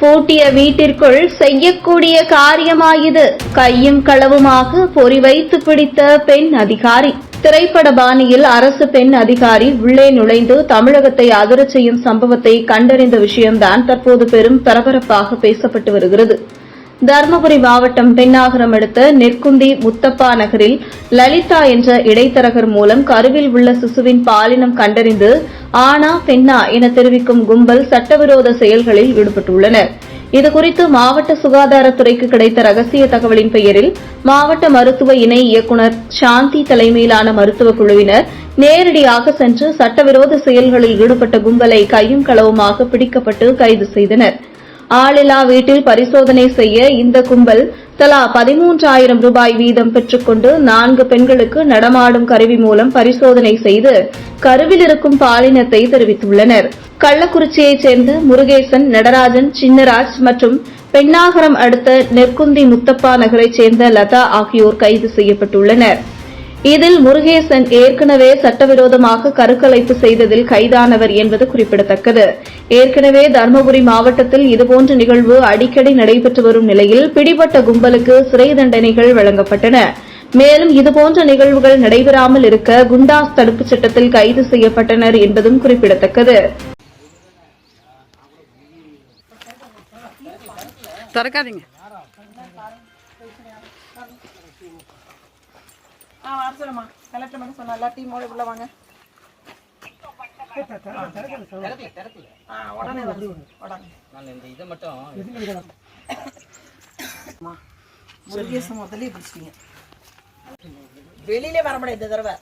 பூட்டிய வீட்டிற்குள் செய்யக்கூடிய காரியமாயுது. கையும் களவுமாக பொறி வைத்து பிடித்த பெண் அதிகாரி. திரைப்பட பாணியில் அரசு பெண் அதிகாரி உள்ளே நுழைந்து தமிழகத்தை அதிரச் செய்யும் சம்பவத்தை கண்டறிந்த விஷயம்தான் தற்போது பெரும் பரபரப்பாக பேசப்பட்டு வருகிறது. தருமபுரி மாவட்டம் பெண்ணாகரம் அடுத்த நெற்குந்தி முத்தப்பா நகரில் லலிதா என்ற இடைத்தரகர் மூலம் கருவில் உள்ள சிசுவின் பாலினம் கண்டறிந்து ஆனா பெண்ணா என தெரிவிக்கும் கும்பல் சட்டவிரோத செயல்களில் ஈடுபட்டுள்ளனர். இதுகுறித்து மாவட்ட சுகாதாரத்துறைக்கு கிடைத்த ரகசிய தகவலின் பெயரில் மாவட்ட மருத்துவ இணை இயக்குநர் சாந்தி தலைமையிலான மருத்துவ குழுவினர் நேரடியாக சென்று சட்டவிரோத செயல்களில் ஈடுபட்ட கும்பலை கையும் களவுமாக பிடிக்கப்பட்டு கைது செய்தனர். ஆளில்லா வீட்டில் பரிசோதனை செய்ய இந்த கும்பல் தலா பதிமூன்றாயிரம் ரூபாய் வீதம் பெற்றுக்கொண்டு நான்கு பெண்களுக்கு நடமாடும் கருவி மூலம் பரிசோதனை செய்து கருவில் இருக்கும் பாலினத்தை தெரிவித்துள்ளனர். கள்ளக்குறிச்சியைச் சேர்ந்த முருகேசன் நடராஜன் சின்னராஜ் மற்றும் பெண்ணாகரம் அடுத்த நெற்குந்தி முத்தப்பா நகரைச் சேர்ந்த லதா ஆகியோர் கைது செய்யப்பட்டுள்ளனா் இதில் முருகேசன் ஏற்கனவே சட்டவிரோதமாக கருக்கலைப்பு செய்ததில் கைதானவர் என்பது குறிப்பிடத்தக்கது. ஏற்கனவே தருமபுரி மாவட்டத்தில் இதுபோன்ற நிகழ்வு அடிக்கடி நடைபெற்று வரும் நிலையில் பிடிபட்ட கும்பலுக்கு சிறை தண்டனைகள் வழங்கப்பட்டன. மேலும் இதுபோன்ற நிகழ்வுகள் நடைபெறாமல் இருக்க குண்டாஸ் தடுப்புச் சட்டத்தில் கைது செய்யப்பட்டனர் என்பதும் குறிப்பிடத்தக்கது. திறக்காதீங்க. ஆ வர சொல்லுமா கலெக்டர் மட்டும் சொன்னா எல்லா டீமோட உள்ள வாங்க. ஆ உடனே வந்து உடனே. நான் இந்த இதை மட்டும் அம்மா, முருகேசன் முதல்ல பிடிச்சிட்டீங்க. வெளியிலே வர முடியாது இந்த தடவை.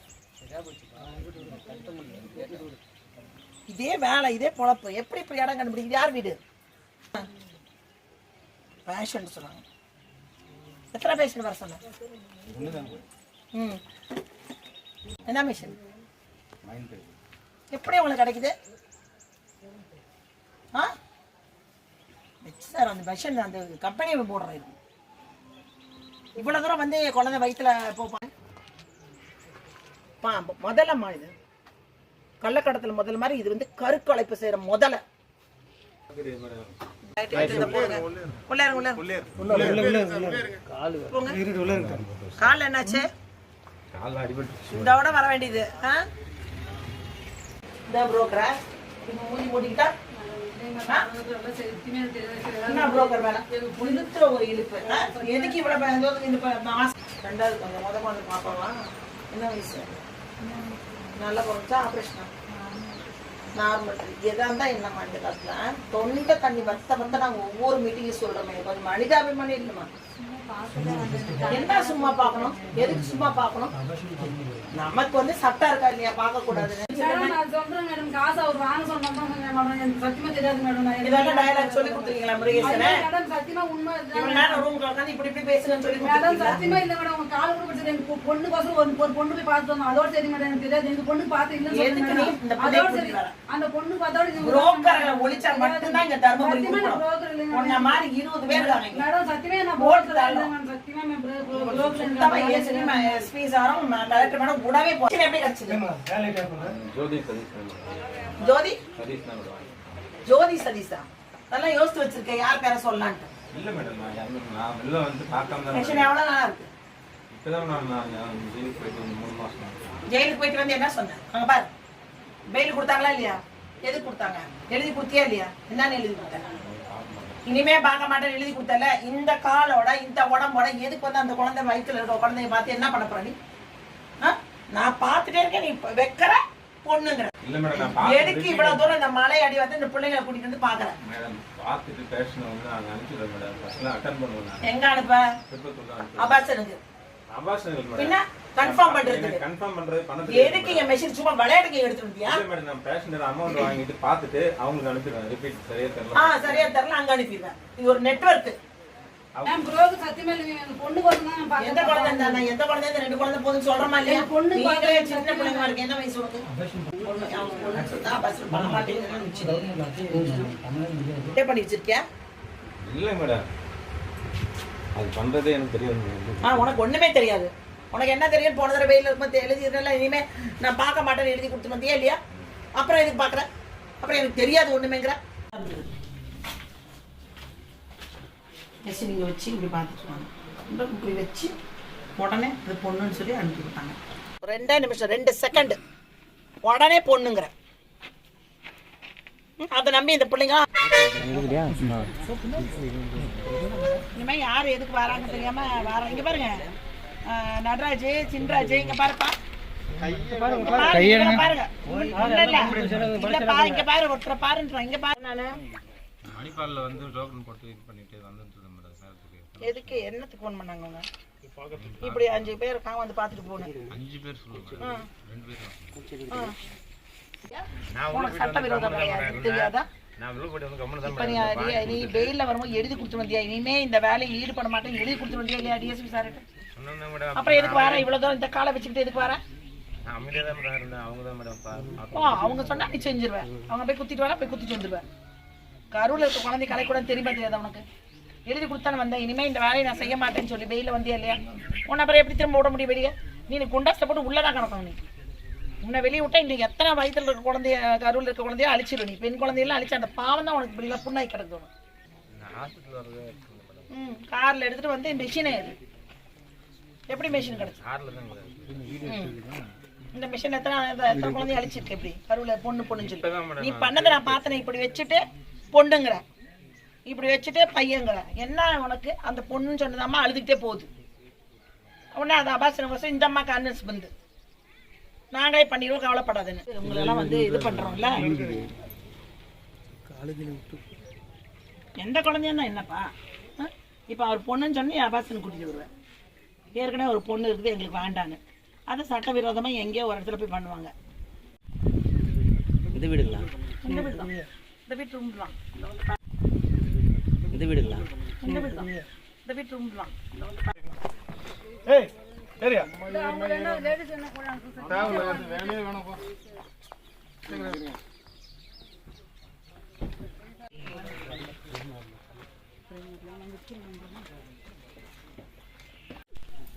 இதே வேலை இதே பொழப்பு. எப்படி இப்படி இடம் கண்டுபிடிக்குது யார் வீடு? பேஷண்ட் சொன்னாங்க எத்தனை பேஷண்ட் வர சொன்னாங்க ம். என்ன மிஷின்? எப்படி உங்களுக்கு கிடைக்குது? ஆ? சார் அந்த மிஷின் அந்த கம்பெனி போடுறது இது இவ்வளோ தூரம் வந்து குழந்தை வயிற்றுல போப்பாங்க பா முதல்லம்மா இது. கள்ளக்கடத்தில் முதல்ல மாதிரி இது வந்து கருக்கலைப்பு செய்கிற முதல்ல. உள்ளார உள்ளார கால் என்னாச்சு இதோட வர வேண்டியது. ஆ? இந்த புரோக்கரா இப்போ மூடி மூடிக்கிட்டா ஆ? என்ன புரோக்கர் வேலை? இழுத்துற ஒரு இழுப்பு. எதுக்கு இவ்வளவு ப- இதோ இந்த மாசம்? ரெண்டாவது கொஞ்சம் முத குழந்தை பார்க்கலாம் என்ன வயசு? நல்லா போச்சா ஆப்ரேஷனா நார்மல் எதா இருந்தா என்னம்மா இந்த காலத்துல தொண்டை தண்ணி வத்த வத்த நாங்க ஒவ்வொரு மீட்டிங்கும் சொல்றோமே. கொஞ்சம் மனிதாபிமானம் இல்லைம்மா. என்ன சும்மா பார்க்கணும்? எதுக்கு சும்மா பார்க்கணும்? நமக்கு வந்து சட்டம் இருக்கா இல்லையா? பார்க்க மேடம் நான் சொல்றேன் மேடம். காசு அவர் வாங்க சொன்னா மேடம் எனக்கு சத்தியமா தெரியாது மேடம். நான் இதெல்லாம் டயலாக் சொல்லி கொடுத்துருக்கீங்களா முருகேசனே? மேடம் சத்தியமா உண்மை இதுதான். இவ்வளவு நேரம் ரூம்ல உட்காந்து இப்படி இப்படி சொல்லி மேடம் சத்தியமா இல்ல மேடம். உங்க கால் கூட பிடிச்சது. எனக்கு பொ- பொண்ணுக்கோசரம் ஒரு ஒரு பொண்ணு போய் பார்த்து வந்தோம். அதோட சரி மேடம் எனக்கு தெரியாது. எங்க பொண்ணு பார்த்து எதுக்கு. பொண்ணை அதோட சரி? அந்த பொண்ணு பார்த்தோட புரோக்கர்களை ஒழிச்சா மட்டும்தான் இங்க தர்மபுரி சத்தியமா நான் கூப்பிடும். broker இல்லைங்க உன்ன மாதிரி இருபது பேர். மேடம் சத்தியமா நான் போட்டு ஜோதி ஜோதி சதீஷா நல்லா யோசிச்சு வச்சிருக்கேன் யார் பேரை சொல்லலான்ட்டு இல்ல மேடம் நான் வெளில வந்து பார்க்காம தான் எவ்வளவு நாளா இருக்கு இப்பதான் நான் ஜெயிலுக்கு போயிட்டு வந்து மூணு மாசம் ஜெயிலுக்கு போயிட்டு வந்து என்ன சொன்னேன் அங்க பாரு பெயில் கொடுத்தாங்களா இல்லையா எது கொடுத்தாங்க எழுதி கொடுத்தியா இல்லையா என்னன்னு எழுதி கொடுத்தாங்க இனிமே பார்க்க மாட்டேன் எழுதி கொடுத்தல இந்த காலோட இந்த உடம்போட எதுக்கு வந்து அந்த குழந்தை வயித்துல இருக்க குழந்தைய பார்த்து என்ன பண்ண போற நீ? நான் பார்த்துட்டே இருக்கேன் நீ வைக்கிற பொண்ணுங்கிற. எதுக்கு இவ்வளவு தூரம் இந்த மலை அடி வந்து இந்த பிள்ளைங்களை கூட்டிட்டு வந்து பாக்குறேன் எங்க அனுப்ப அபாசனுக்கு. பின்ன? கன்ஃபார்ம் பண்றதுக்கு. கன்ஃபார்ம் பண்றது பணத்துக்கு எதுக்கு இங்க மெஷின் சும்மா விளையாட்டுக்கு எடுத்து வந்தியா? மேடம் நான் அமௌண்ட் வாங்கிட்டு பார்த்துட்டு அவங்களுக்கு அனுப்பிடுவேன் ரிப்பீட் சரியா தெரியல. ஆ சரியா தெரியல அங்க அனுப்பிடுவேன் இது ஒரு நெட்வொர்க் சத்தியமா நான் எந்த பார்த்தேன். குழந்தை இருந்தா நான் எந்த குழந்தை இந்த ரெண்டு குழந்தை போதுன்னு சொல்றமா இல்லையா? என் பொண்ணு நீங்களே சின்ன பிள்ளைங்க இருக்கு என்ன வயசு உனக்கு? பொண்ணு, பொண்ணு சொன்னா பஸ் பண்ண மாட்டேங்குதுன்னு நினைச்சு பண்ணி வச்சிருக்கியா? இல்லை மேடம். அது பண்றதே எனக்கு தெரியாது. ஆ உனக்கு ஒண்ணுமே தெரியாது. உனக்கு என்ன தெரியும்? போன தடவை வெயில் இருக்கும்போது எழுதிடுறல இனிமே நான் பார்க்க மாட்டேன்னு எழுதி கொடுத்து வந்தியா இல்லையா? அப்புறம் எதுக்கு பார்க்குறேன் அப்புறம் எனக்கு தெரியாது ஒண்ணுமேங்கிற. மெஷின் இங்கே வச்சு இப்படி பார்த்துட்டுருவாங்க இந்த இப்படி வச்சு உடனே இது பொண்ணுன்னு சொல்லி அனுப்பி விட்டாங்க. ரெண்டே நிமிஷம் ரெண்டு செகண்ட் உடனே பொண்ணுங்கிற. அதை நம்பி இந்த பிள்ளைங்க இனிமேல் யார் எதுக்கு வராங்க தெரியாம வர இங்க பாருங்க. நடராஜ் சின்ராஜ் இங்க பாருப்பா. பாருங்க, இங்க பாருங்க. இல்ல, இல்ல. இல்ல, பாரு, இங்க பாரு ஒருத்தரை பாருன்றேன் இங்க பாரு நானு மணிப்பாலில் வந்து டோக்கன் போட்டு இது பண்ணிட்டு வந்துட்டு எதுக்கு என்னத்துக்கு ஃபோன் பண்ணாங்க அவங்க? இப்படி அஞ்சு பேர் இருக்காங்க வந்து பார்த்துட்டு போகணும் அஞ்சு பேர் சொல்லுவாங்க. ரெண்டு பேர் சட்டவிரோதம் தெரியாதா? நீ வெயில்ல வரும்போது எழுதி கொடுத்து வந்தியா? இனிமே இந்த வேலையை ஈடுபட மாட்டேன் எழுதி கொடுத்து வந்தியா இல்லையா டிஎஸ்பி சார் சொன்னேன் மேடம் அப்புறம் எதுக்கு வர இவ்வளவு தூரம் இந்த காலை வச்சுக்கிட்டு எதுக்கு வர அவங்க சொன்னா நீ செஞ்சிருவேன். அவங்க போய் குத்திட்டு வரா போய் குத்திட்டு வந்துருவேன். கருவில் இருக்க குழந்தை கலை கூட தெரியுமா தெரியாதா உனக்கு? எழுதி கொடுத்தானே வந்தேன். இனிமே இந்த வேலையை நான் செய்ய மாட்டேன்னு சொல்லி வெயில வந்தியா இல்லையா? உன்னை அப்புறம் எப்படி திரும்ப விட முடியும் வெளியே? நீ குண்டாஸ்ட போட்டு உள்ளதான் கணக்கணும் நீ. உன்னை வெளியே விட்டா இன்னைக்கு எத்தனை வயசுல இருக்க குழந்தைய கருவில் இருக்க குழந்தைய அழிச்சிடும் நீ. பெண் குழந்தையெல்லாம் அழிச்சு அந்த பாவம் தான் உனக்கு இப்படி புண்ணாய் மேடம் ம் கார்ல எடுத்துட்டு வந்து மிஷினே இது எப்படி மிஷின் கிடைச்சு இந்த மிஷின் எத்தனை எத்தனை குழந்தைய அழிச்சிருக்கு இப்படி? கருவில் பொண்ணு பொண்ணுன்னு சொல்லி. நீ பண்ணதை நான் பார்த்தேன் இப்படி வச்சுட்டு பொண்ணுங்கிற. இப்படி வச்சுட்டு பையங்கிற என்ன உனக்கு? அந்த பொண்ணுன்னு சொன்னதாம்மா அழுதுகிட்டே போகுது. உடனே அது அபாசன கோசம் இந்த அம்மாக்கு அன்னஸ் வந்து நாங்களே பண்ணிடுவோம் கவலைப்படாதுன்னு. உங்களெல்லாம் வந்து இது பண்றோம்ல. எந்த குழந்தைன்னா என்னப்பா? இப்போ அவர் பொண்ணுன்னு சொன்னி அபாசன் கூட்டிட்டு வருவேன் ஏற்கனவே ஒரு பொண்ணு இருக்குது எங்களுக்கு வேண்டான்னு. அதை சட்டவிரோதமாக எங்கேயோ ஒரு இடத்துல போய் பண்ணுவாங்க. இந்த வீடுங்களா? இந்த வீடு தான். இந்த வீட்டு ரூம் தான். இந்த வீடுங்களா? இந்த வீடு தான். இந்த வீட்டு ரூம் தான். ஏய் சரியா?